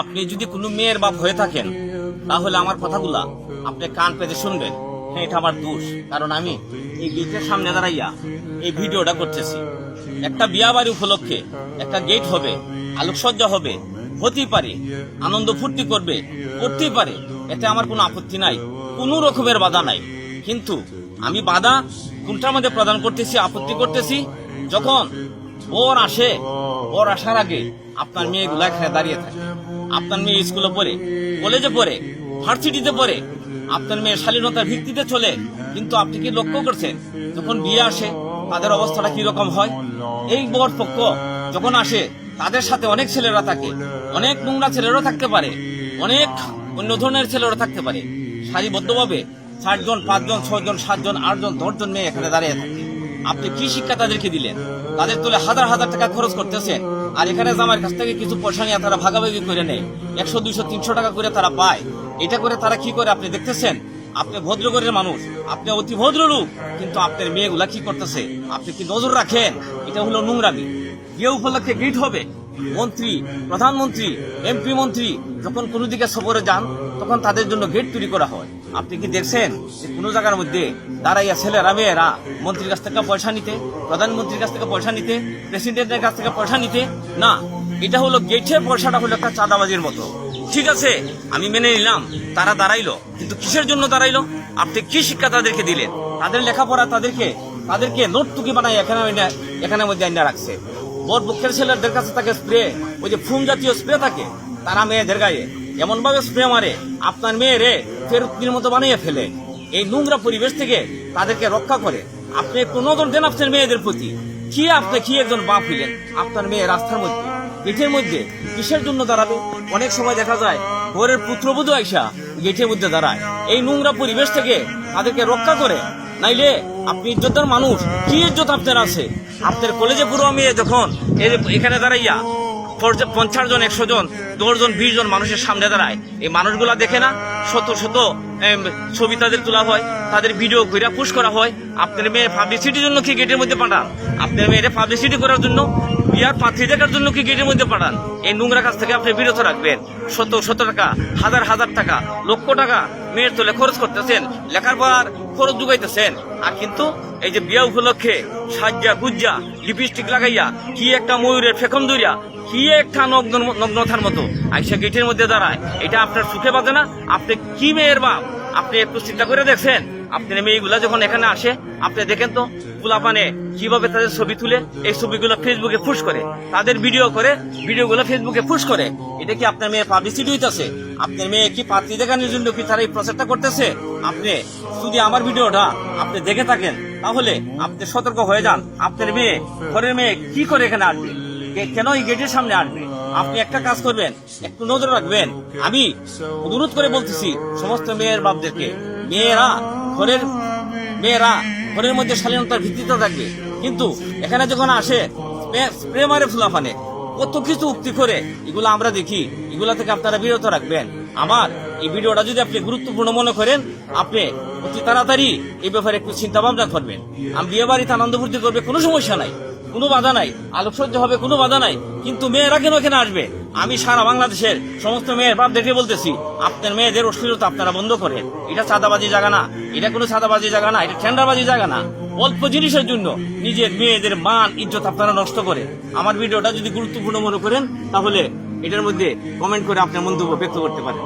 আপনি যদি কোনো মেয়ের বাপ হয়ে থাকেন, তাহলে আমার কথাগুলা আপনি কান পেতে শুনবেন। হ্যাঁ এটা আমার দোষ, কারণ আমি এই গেটের সামনে দাঁড়াইয়া এই ভিডিওটা করতেছি। একটা বিয়া বাড়ি উপলক্ষে একটা গেট হবে, আলোকসজ্জা হবে, হতেই পারে, আনন্দ ফুর্তি করবে, করতেই পারে, এতে আমার কোনো আপত্তি নাই, কোনো রকমের বাধা নাই। কিন্তু আমি বাধা কোনটার মধ্যে প্রদান করতেছি, আপত্তি করতেছি? যখন বর আসে বর আসার আগে আপনার মেয়েগুলো এখানে দাঁড়িয়ে থাকে। আপনার মেয়ে স্কুলে পড়ে, কলেজে পড়ে, ভার্সিটিতে পড়ে, আপনার মেয়ে শালীনতার ভিত্তিতে চলে, কিন্তু আপনি কি লক্ষ্য করছেন? যখন বিয়ে আসে, তাদের অবস্থাটা কি রকম হয়? এই বর পক্ষ যখন আসে, তাদের সাথে অনেক ছেলেরা থাকে, অনেক নোংরা ছেলেরাও থাকতে পারে, অনেক অন্য ধরনের ছেলেরা থাকতে পারে। সারিবদ্ধভাবে ষাটজন পাঁচজন, ছয়জন, সাতজন, আটজন, দশজন মেয়ে এখানে দাঁড়িয়ে থাকে। আপনি কি শিক্ষা তাদেরকে দিলেন? তাদের তুলে হাজার হাজার টাকা খরচ করতেছেন। আর এখানে জামার কাছ থেকে কিছু পয়সা নিয়ে তারা ভাগাভাগি করে নেয়। একশো, দুইশো, তিনশো টাকা করে তারা পায়। এটা করে তারা কি করে আপনি দেখতেছেন? আপনি ভদ্রগরের মানুষ। আপনি অতি ভদ্র লোক, কিন্তু আপনার মেয়েগুলা কি করতেছে? আপনি কি নজর রাখেন? এটা হলো নোংরামি। বিয়ে উপলক্ষে গিট হবে। মন্ত্রী, প্রধানমন্ত্রী, এমপি মন্ত্রী যখন কোনো দিকে সফরে যান, তখন তাদের জন্য গেট তৈরি করা হয়। আপনি কি দেখছেন কোনো জায়গার মধ্যে দাঁড়াইয়া ছেলেরা, মেয়েরা মন্ত্রীর কাছ থেকে পয়সা নিতে, প্রধানমন্ত্রীর কাছ থেকে পয়সা নিতে, প্রেসিডেন্টের কাছ থেকে পয়সা নিতে? না, এটা হলো গেটের পয়সাটা হলো একটা চাঁদাবাজির মতো। ঠিক আছে, আমি মেনে নিলাম, তারা দাঁড়াইলো, কিন্তু কিসের জন্য দাঁড়াইলো? আপনি কি শিক্ষা তাদেরকে দিলেন? তাদের লেখাপড়া তাদেরকে তাদেরকে নোট টুকি বানাই এখানে এখানে মধ্যে আইনা রাখছে। বড় পক্ষের ছেলেদের কাছে থাকে স্প্রে, ওই যে ফুম জাতীয় স্প্রে থাকে, তারা মেয়েদের গায়ে। এমন ভাবে স্প্রে মারে, আপনার মেয়েরে ফেরতির মতো বানিয়ে ফেলে। এই নোংরা পরিবেশ থেকে তাদেরকে রক্ষা করে আপনি একটু নজর দেন আপনার মেয়েদের প্রতি। কি আপনি, কি একজন বাপ হইলেন? আপনার মেয়ে রাস্তার মধ্যে, গেটের মধ্যে, কিসের জন্য দাঁড়াবে? অনেক সময় দেখা যায় ঘরের পুত্রবধূ আইসা গেটের মধ্যে দাঁড়ায়। এই নোংরা পরিবেশ থেকে তাদেরকে রক্ষা করে, নাইলে আপনি ইজ্জতের মানুষ, কি ইজ্জত আপনার আছে? আপনার কলেজে পুরো মেয়ে যখন এখানে দাঁড়াইয়া পঞ্চাশ জন, একশো জন, দশ জন, বিশ জন মানুষের সামনে দাঁড়ায়, এই মানুষগুলা দেখে না? শত শত ছবি তাদের তোলা হয়, তাদের ভিডিও ঘুরে পুশ করা হয়। আপনার মেয়ে পাবলিসিটির জন্য কি গেটের মধ্যে পাঠান। আপনার মেয়ের পাবলিসিটি করার জন্য বিয়ার পাত্রী দেখার জন্য কি গেটের মধ্যে পাঠান? এই নোংরা কাছ থেকে আপনি বিরত রাখবেন। শত শত টাকা, হাজার হাজার টাকা, লক্ষ টাকা মেয়ের তোলে খরচ করতেছেন, লেখার পর খরচ যোগাইতেছেন আর কিন্তু এই যে বিয়া উপলক্ষে সাজ্জা, গুজ্জা লিপস্টিক লাগাইয়া কি একটা ময়ূরের ফেকম দইরা কি একটা নগ্ন, নগ্নতার মতো আইসা গেটের মধ্যে দাঁড়ায়। এটা আপনার সুখে বাজে না। আপনি কি মেয়ের বাপ? আপনি একটু চিন্তা করে দেখছেন। আপনার মেয়েগুলা যখন এখানে আসে, আপনি দেখেন তো পোলাপানে কীভাবে তাদের ছবি তুলে, এই ছবিগুলো ফেসবুকে ফুস করে, তাদের ভিডিও করে ভিডিওগুলো ফেসবুকে ফুস করে। এটা কি আপনার মেয়ে পাবলিসিটি হইতেছে? আপনার মেয়ে কি পাত্রী দেখানোর জন্য কি তারা এই প্রচারটা করতেছে? আপনি যদি আমার ভিডিওটা আপনি দেখে থাকেন, তাহলে আপনি সতর্ক হয়ে যান। আপনার মেয়ে, ঘরের মেয়ে কি করে এখানে আসবে? কেন এই গেটের সামনে আসবে? আপনি একটা কাজ করবেন, একটু নজর রাখবেন। আমি অনুরোধ করে বলতেছি, সমস্ত মেয়ের বাপদেরকে, মেয়েরা ঘরের মেয়েরা ঘরের মধ্যে শালীনতার ভিত্তিতে থাকবে। কিন্তু এখানে যখন আসে, স্প্রে- স্প্রে মারে ফুলাফানে, কত কিছু উক্তি করে, এগুলো আমরা দেখি, এগুলা থেকে আপনারা বিরত রাখবেন। আমার এই ভিডিওটা যদি আপনি গুরুত্বপূর্ণ মনে করেন, আপনি অতি তাড়াতাড়ি এই ব্যাপারে একটু চিন্তা ভাবনা করবেন। আমি বিয়ে বাড়িতে আনন্দ ফুর্তি করবে কোনো সমস্যা নাই। কোনো বাধা নাই। আলোকসজ্জা হবে কোনো বাধা নাই। কিন্তু মেয়েরা কেন এখানে আসবে? আমি সারা বাংলাদেশের সমস্ত মেয়ের বাপ দেখে বলতেছি, আপনার মেয়েদের অশ্লীলতা আপনারা বন্ধ করেন। এটা চাঁদাবাজি জায়গা না। এটা কোনো চাঁদাবাজি জায়গা না। এটা ঠেন্ডাবাজি জায়গা না। অল্প জিনিসের জন্য নিজের মেয়েদের মান, ইজ্জত আপনারা নষ্ট করে আমার ভিডিওটা যদি গুরুত্বপূর্ণ মনে করেন, তাহলে এটার মধ্যে কমেন্ট করে আপনার মন্তব্য ব্যক্ত করতে পারেন।